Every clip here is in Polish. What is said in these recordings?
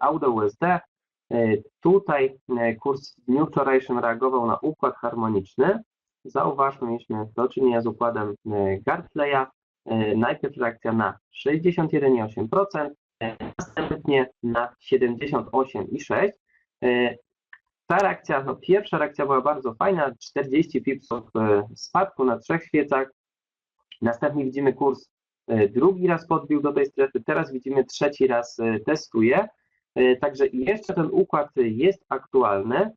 Audo USD. Tutaj kurs w dniu wczorajszym reagował na układ harmoniczny. Zauważmy, mieliśmy do czynienia z układem Gartleya. Najpierw reakcja na 61,8%, następnie na 78,6%. Ta reakcja, no pierwsza reakcja była bardzo fajna, 40 pipsów spadku na trzech świecach. Następnie widzimy kurs drugi raz podbił do tej strefy, teraz widzimy trzeci raz testuje. Także jeszcze ten układ jest aktualny,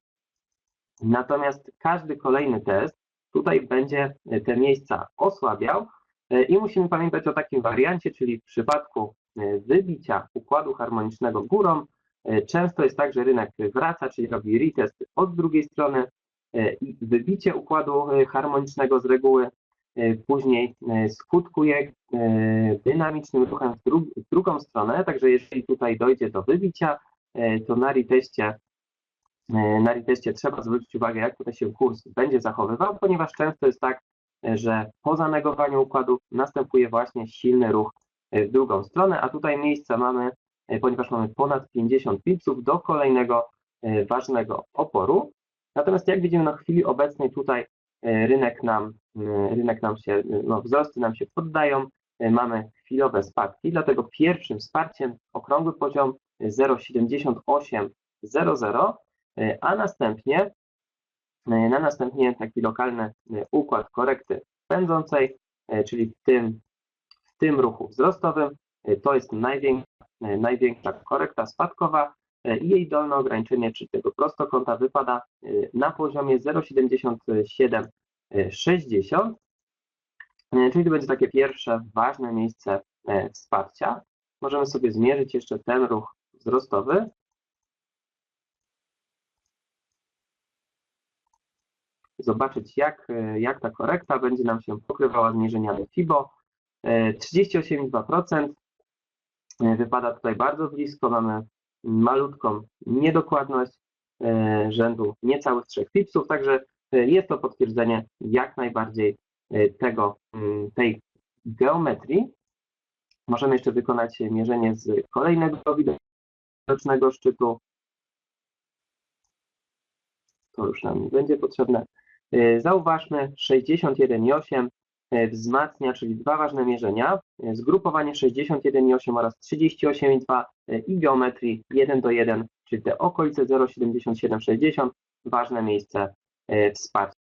natomiast każdy kolejny test tutaj będzie te miejsca osłabiał i musimy pamiętać o takim wariancie, czyli w przypadku wybicia układu harmonicznego górą, często jest tak, że rynek wraca, czyli robi retest od drugiej strony i wybicie układu harmonicznego z reguły później skutkuje dynamicznym ruchem w, dru w drugą stronę, także jeżeli tutaj dojdzie do wybicia, to na reteście, na reteście trzeba zwrócić uwagę, jak tutaj się kurs będzie zachowywał, ponieważ często jest tak, że po zanegowaniu układu następuje właśnie silny ruch w drugą stronę, a tutaj miejsca mamy, ponieważ mamy ponad 50 pipsów do kolejnego ważnego oporu. Natomiast jak widzimy na chwili obecnej tutaj rynek nam, rynek nam się, no wzrosty nam się poddają, mamy chwilowe spadki, dlatego pierwszym wsparciem okrągły poziom 0,7800, a następnie na następnie taki lokalny układ korekty pędzącej, czyli w tym, w tym ruchu wzrostowym, to jest największa, największa korekta spadkowa i jej dolne ograniczenie przy tego prostokąta wypada na poziomie 0,7760, czyli to będzie takie pierwsze ważne miejsce wsparcia. Możemy sobie zmierzyć jeszcze ten ruch wzrostowy. Zobaczyć, jak, jak ta korekta będzie nam się pokrywała z mierzeniami FIBO. 38,2% wypada tutaj bardzo blisko, mamy malutką niedokładność rzędu niecałych 3 pipsów, także jest to potwierdzenie jak najbardziej tego, tej geometrii. Możemy jeszcze wykonać mierzenie z kolejnego widocznego szczytu. To już nam nie będzie potrzebne. Zauważmy 61,8 wzmacnia, czyli dwa ważne mierzenia, zgrupowanie 61,8 oraz 38,2 i geometrii 1 do 1, czyli te okolice 0,7760, ważne miejsce wsparcia.